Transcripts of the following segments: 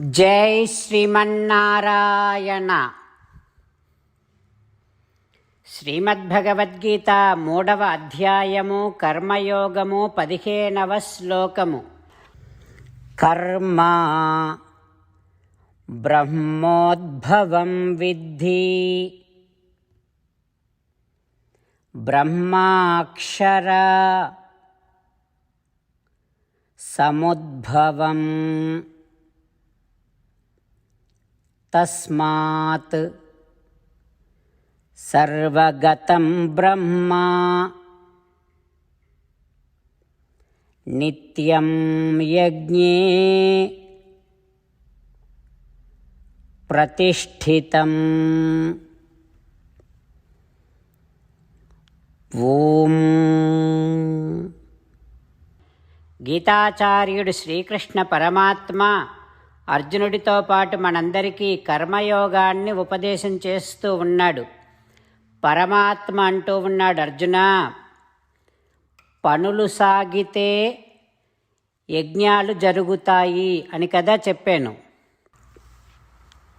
జై శ్రీమన్నారాయణ. శ్రీమద్భగవద్గీత మూడవ అధ్యాయము కర్మయోగము పదిహేనవ శ్లోకము. కర్మ బ్రహ్మోద్భవం విద్ధి. బ్రహ్మాక్షర సముద్భవం తస్మాత్. సర్వగతం బ్రహ్మ. నిత్యం యజ్ఞే ప్రతిష్ఠితం. ఓం. గీతాచార్యుడు శ్రీకృష్ణ పరమాత్మ అర్జునుడితో పాటు మనందరికీ కర్మయోగాన్ని ఉపదేశం చేస్తూ ఉన్నాడు. పరమాత్మ అంటూ ఉన్నాడు అర్జున. పనులు సాగితే యజ్ఞాలు జరుగుతాయి అని కదా చెప్పాను.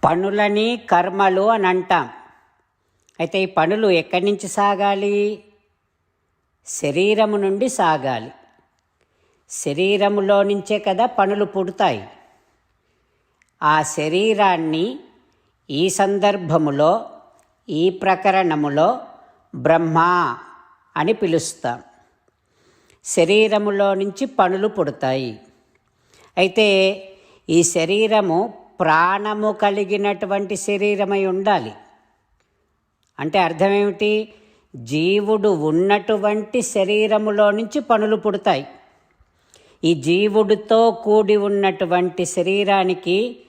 పనులని కర్మలు అని అంటాం. అయితే ఈ పనులు ఎక్కడి నుంచి సాగాలి? శరీరము నుండి సాగాలి. శరీరములో నుంచే కదా పనులు పుడతాయి. ఆ శరీరాన్ని ఈ సందర్భములో ఈ ప్రకరణములో బ్రహ్మ అని పిలుస్తాం. శరీరములో నుంచి పనులు పుడతాయి. అయితే ఈ శరీరము ప్రాణము కలిగినటువంటి శరీరమై ఉండాలి. అంటే అర్థమేమిటి? జీవుడు ఉన్నటువంటి శరీరములో నుంచి పనులు పుడతాయి. ఈ జీవుడితో కూడి ఉన్నటువంటి శరీరానికి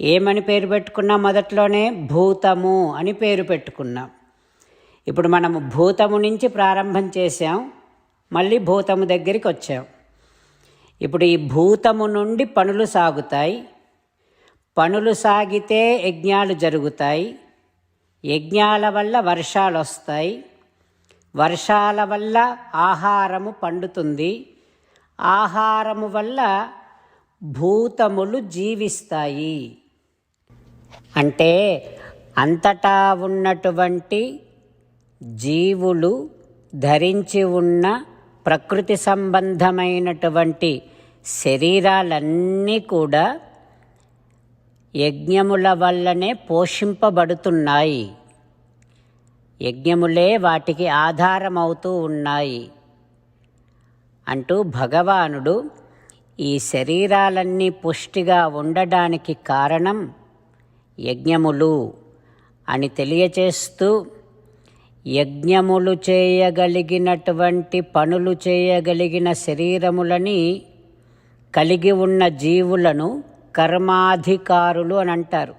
ఏమని పేరు పెట్టుకున్నాం మొదట్లోనే భూతము అని పేరు పెట్టుకున్నాం. ఇప్పుడు మనము భూతము నుంచి ప్రారంభం చేసాం మళ్ళీ భూతము దగ్గరికి వచ్చాం. ఇప్పుడు ఈ భూతము నుండి పనులు సాగుతాయి. పనులు సాగితే యజ్ఞాలు జరుగుతాయి. యజ్ఞాల వల్ల వర్షాలు వస్తాయి. వర్షాల వల్ల ఆహారము పండుతుంది. ఆహారము వల్ల భూతములు జీవిస్తాయి. అంటే అంతటా ఉన్నటువంటి జీవులు ధరించి ఉన్న ప్రకృతి సంబంధమైనటువంటి శరీరాలన్నీ కూడా యజ్ఞముల వల్లనే పోషింపబడుతున్నాయి. యజ్ఞములే వాటికి ఆధారమవుతూ ఉన్నాయి. అంటూ భగవానుడు ఈ శరీరాలన్నీ పుష్టిగా ఉండడానికి కారణం యజ్ఞములు అని తెలియచేస్తూ యజ్ఞములు చేయగలిగినటువంటి పనులు చేయగలిగిన శరీరములని కలిగి ఉన్న జీవులను కర్మాధికారులు అని అంటారు.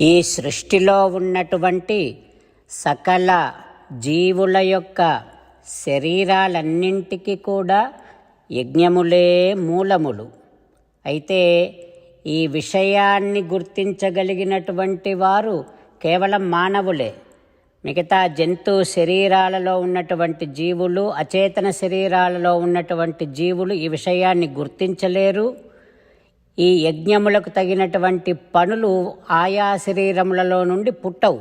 ఈ సృష్టిలో ఉన్నటువంటి సకల జీవుల యొక్క శరీరాలన్నింటికి కూడా యజ్ఞములే మూలములు. అయితే ఈ విషయాన్ని గుర్తించగలిగినటువంటి వారు కేవలం మానవులే. మిగతా జంతు శరీరాలలో ఉన్నటువంటి జీవులు అచేతన శరీరాలలో ఉన్నటువంటి జీవులు ఈ విషయాన్ని గుర్తించలేరు. ఈ యజ్ఞములకు తగినటువంటి పనులు ఆయా శరీరములలో నుండి పుట్టవు.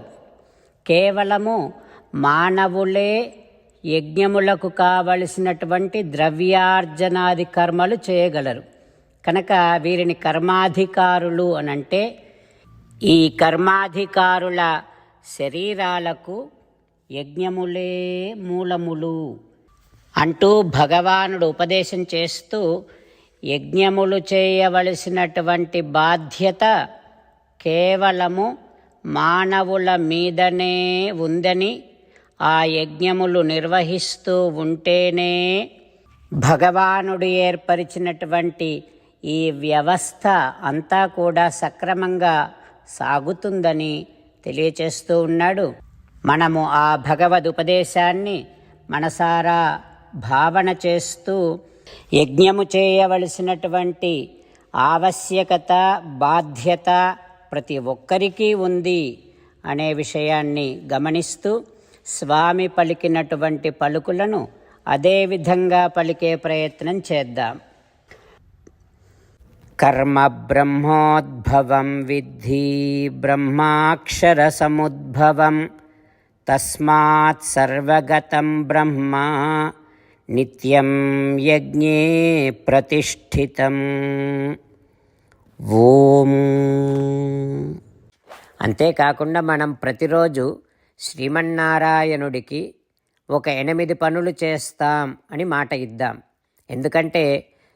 కేవలము మానవులే యజ్ఞములకు కావలసినటువంటి ద్రవ్యార్జనాది కర్మలు చేయగలరు. కనుక వీరిని కర్మాధికారులు అనంటే ఈ కర్మాధికారుల శరీరాలకు యజ్ఞములే మూలములు అంటూ భగవానుడు ఉపదేశం చేస్తూ యజ్ఞములు చేయవలసినటువంటి బాధ్యత కేవలము మానవుల మీదనే ఉందని ఆ యజ్ఞములు నిర్వహిస్తూ ఉంటేనే భగవానుడు ఏర్పరిచినటువంటి ఈ వ్యవస్థ అంతా కూడా సక్రమంగా సాగుతుందని తెలియచేస్తూ ఉన్నాడు. మనము ఆ భగవద్ ఉపదేశాన్ని మనసారా భావన చేస్తూ యజ్ఞము చేయవలసినటువంటి ఆవశ్యకత బాధ్యత ప్రతి ఒక్కరికి ఉంది అనే విషయాన్ని గమనిస్తూ స్వామి పలికినటువంటి పలుకులను అదే విధంగా పలికే ప్రయత్నం చేద్దాం. కర్మ బ్రహ్మోద్భవం విద్ధి బ్రహ్మాక్షరసముద్భవం తస్మాత్ సర్వగతం బ్రహ్మ నిత్యం యజ్ఞే ప్రతిష్ఠితం ఓం అంతేకాకుండా మనం ప్రతిరోజు శ్రీమన్నారాయణుడికి ఒక ఎనిమిది పనులు చేస్తాం అని మాట ఇద్దాం. ఎందుకంటే